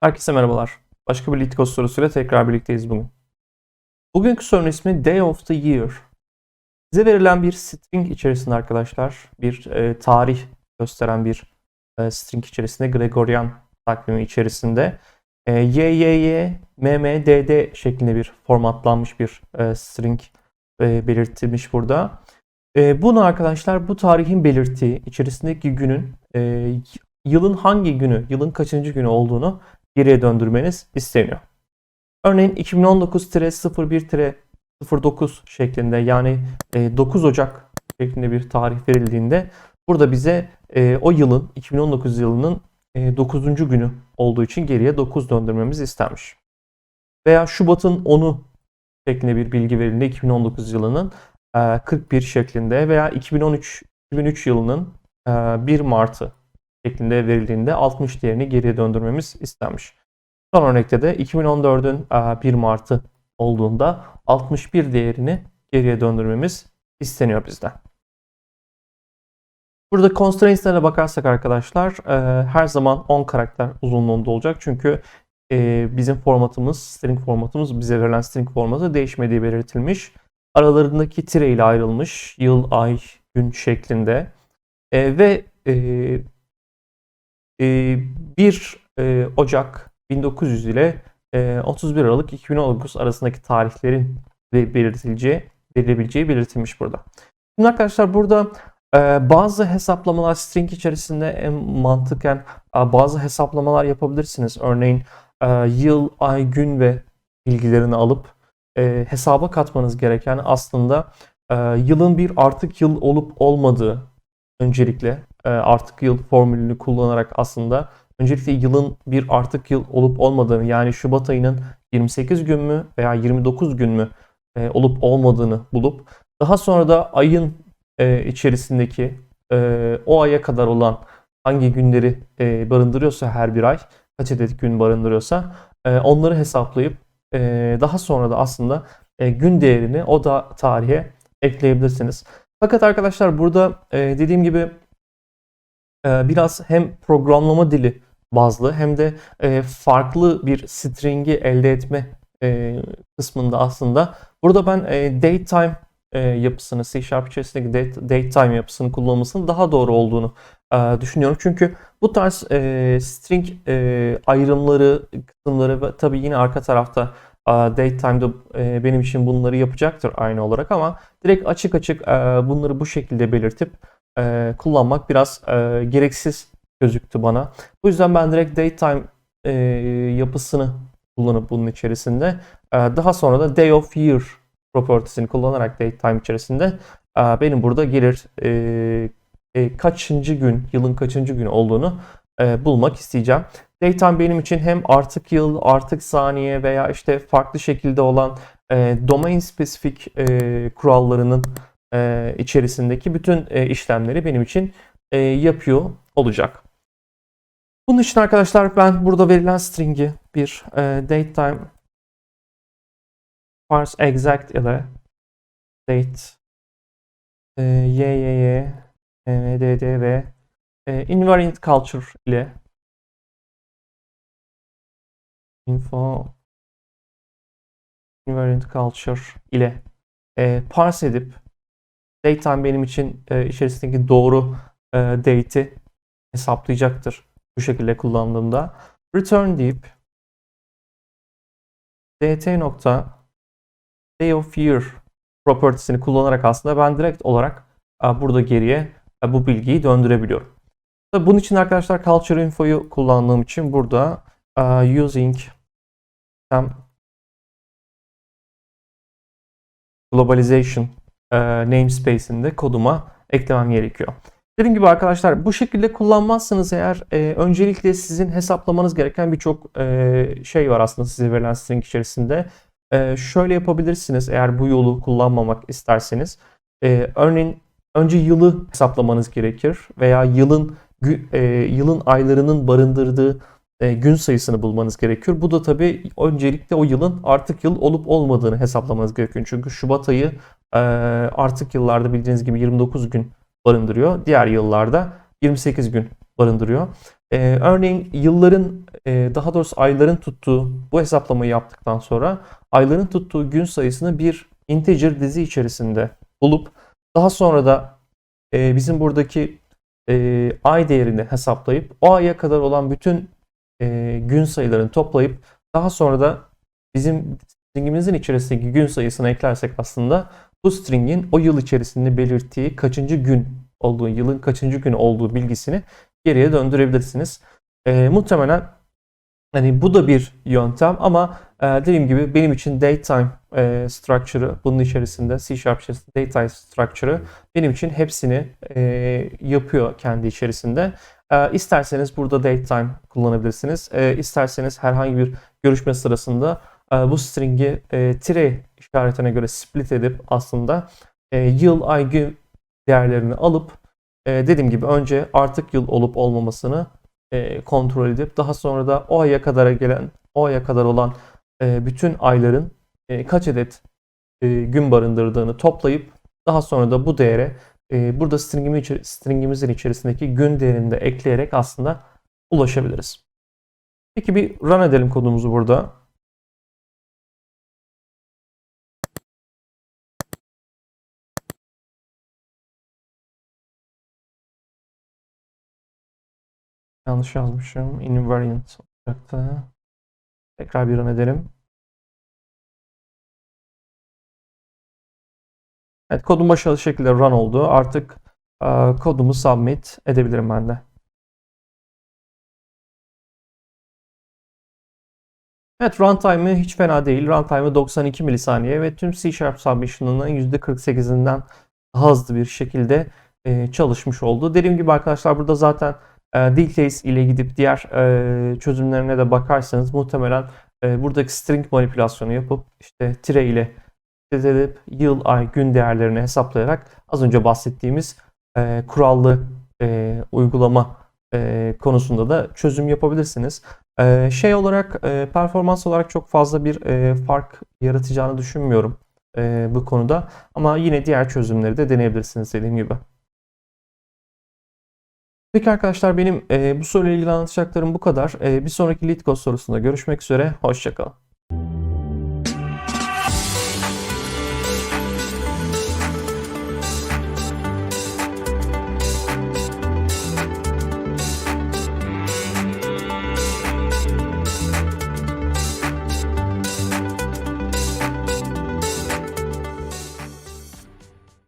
Herkese merhabalar. Başka bir Litkos sorusuyla tekrar birlikteyiz bugün. Bugünkü sorunun ismi Day of the Year. Size verilen bir string içerisinde arkadaşlar bir e, tarih gösteren bir e, string içerisinde Gregorian takvimi içerisinde e, YYY MMDD şeklinde bir formatlanmış bir e, string e, belirtilmiş burada. E, bunu arkadaşlar bu tarihin belirttiği içerisindeki günün e, yılın hangi günü, yılın kaçıncı günü olduğunu geriye döndürmeniz isteniyor. Örneğin 2019-01-09 şeklinde yani e, 9 Ocak şeklinde bir tarih verildiğinde burada bize e, o yılın 2019 yılının e, 9. günü olduğu için geriye 9 döndürmemiz istenmiş. Veya Şubat'ın 10'u şeklinde bir bilgi verildiğinde 2019 yılının e, 41 şeklinde veya 2013 2003 yılının e, 1 Mart'ı şeklinde verildiğinde 60 değerini geriye döndürmemiz istenmiş. Son örnekte de 2014'ün 1 Mart'ı olduğunda 61 değerini geriye döndürmemiz isteniyor bizden. Burada constraints'lere bakarsak arkadaşlar her zaman 10 karakter uzunluğunda olacak. Çünkü bizim formatımız, string formatımız, bize verilen string formatı değişmediği belirtilmiş. Aralarındaki tire ile ayrılmış yıl, ay, gün şeklinde. Ve 1 Ocak 1900 ile 31 Aralık 2019 arasındaki tarihlerin belirtileceği, verilebileceği belirtilmiş burada. Şimdi arkadaşlar burada bazı hesaplamalar string içerisinde en mantıken bazı hesaplamalar yapabilirsiniz. Örneğin yıl, ay, gün ve bilgilerini alıp hesaba katmanız gereken aslında yılın bir artık yıl olup olmadığı öncelikle artık yıl formülünü kullanarak aslında öncelikle yılın bir artık yıl olup olmadığını yani Şubat ayının 28 gün mü veya 29 gün mü e, olup olmadığını bulup daha sonra da ayın e, içerisindeki e, o aya kadar olan hangi günleri e, barındırıyorsa her bir ay kaç adet gün barındırıyorsa e, onları hesaplayıp e, daha sonra da aslında e, gün değerini o da tarihe ekleyebilirsiniz. Fakat arkadaşlar burada e, dediğim gibi e, biraz hem programlama dili bazlı hem de e, farklı bir string'i elde etme e, kısmında aslında burada ben e, datetime yapısını C Sharp içerisindeki date, datetime yapısını kullanmasının daha doğru olduğunu düşünüyorum. Çünkü bu tarz string ayrımları, kısımları ve tabii yine arka tarafta datetime'da e, benim için bunları yapacaktır aynı olarak ama direkt açık açık bunları bu şekilde belirtip e, kullanmak biraz e, gereksiz gözüktü bana. Bu yüzden ben direkt datetime e, yapısını kullanıp bunun içerisinde e, daha sonra da day of year propertiesini kullanarak datetime içerisinde e, benim burada gelir e, e, kaçıncı gün, yılın kaçıncı gün olduğunu e, bulmak isteyeceğim. Datetime benim için hem artık yıl, artık saniye veya işte farklı şekilde olan e, domain spesifik e, kurallarının e, içerisindeki bütün e, işlemleri benim için e, yapıyor olacak. Bunun için arkadaşlar ben burada verilen string'i bir e, datetime parse exact ile date e, yyyy mdd ve e, invariant culture ile info invariant culture ile e, parse edip datetime benim için e, içerisindeki doğru e, date'i hesaplayacaktır bu şekilde kullandığımda return deyip dt nokta day of year propertiesini kullanarak aslında ben direkt olarak e, burada geriye e, bu bilgiyi döndürebiliyorum. Tabii bunun için arkadaşlar culture info'yu kullandığım için burada uh, using globalization uh, namespace'inde koduma eklemem gerekiyor. Dediğim gibi arkadaşlar bu şekilde kullanmazsanız eğer e, öncelikle sizin hesaplamanız gereken birçok e, şey var aslında size verilen string içerisinde. E, şöyle yapabilirsiniz eğer bu yolu kullanmamak isterseniz. E, örneğin önce yılı hesaplamanız gerekir veya yılın e, yılın aylarının barındırdığı e, gün sayısını bulmanız gerekiyor. Bu da tabii öncelikle o yılın artık yıl olup olmadığını hesaplamanız gerekiyor. Çünkü Şubat ayı e, artık yıllarda bildiğiniz gibi 29 gün barındırıyor. Diğer yıllarda 28 gün barındırıyor. E, örneğin yılların e, daha doğrusu ayların tuttuğu bu hesaplamayı yaptıktan sonra ayların tuttuğu gün sayısını bir integer dizi içerisinde bulup daha sonra da bizim buradaki ay değerini hesaplayıp o aya kadar olan bütün e, gün sayılarını toplayıp daha sonra da bizim stringimizin içerisindeki gün sayısını eklersek aslında bu stringin o yıl içerisinde belirttiği kaçıncı gün olduğu, yılın kaçıncı günü olduğu bilgisini geriye döndürebilirsiniz. E, muhtemelen hani bu da bir yöntem ama e, dediğim gibi benim için datetime e, structure'ı bunun içerisinde C Sharp içerisinde datetime structure'ı benim için hepsini e, yapıyor kendi içerisinde. E, isterseniz burada datetime kullanabilirsiniz. E, isterseniz herhangi bir görüşme sırasında e, bu string'i e, tire işaretine göre split edip aslında e, yıl, ay, gün değerlerini alıp e, dediğim gibi önce artık yıl olup olmamasını e, kontrol edip daha sonra da o aya kadar gelen, o aya kadar olan e, bütün ayların e, kaç adet e, gün barındırdığını toplayıp daha sonra da bu değere e, burada stringimi stringimizin içerisindeki gün değerini de ekleyerek aslında ulaşabiliriz. Peki bir run edelim kodumuzu burada. Yanlış yazmışım. Invariant olacaktı. Tekrar bir run edelim. Evet kodum başarılı şekilde run oldu. Artık e, kodumu submit edebilirim ben de. Evet runtime'ı hiç fena değil. Runtime'ı 92 milisaniye ve tüm C Sharp Submission'ının %48'inden daha hızlı bir şekilde e, çalışmış oldu. Dediğim gibi arkadaşlar burada zaten e, Details ile gidip diğer e, çözümlerine de bakarsanız muhtemelen e, buradaki string manipülasyonu yapıp işte tire ile edip yıl, ay, gün değerlerini hesaplayarak az önce bahsettiğimiz e, kurallı uygulama konusunda da çözüm yapabilirsiniz. Şey olarak performans olarak çok fazla bir fark yaratacağını düşünmüyorum bu konuda. Ama yine diğer çözümleri de deneyebilirsiniz dediğim gibi. Peki arkadaşlar benim e, bu soruyla ilgili anlatacaklarım bu kadar. E, bir sonraki LeetCode sorusunda görüşmek üzere. Hoşçakalın.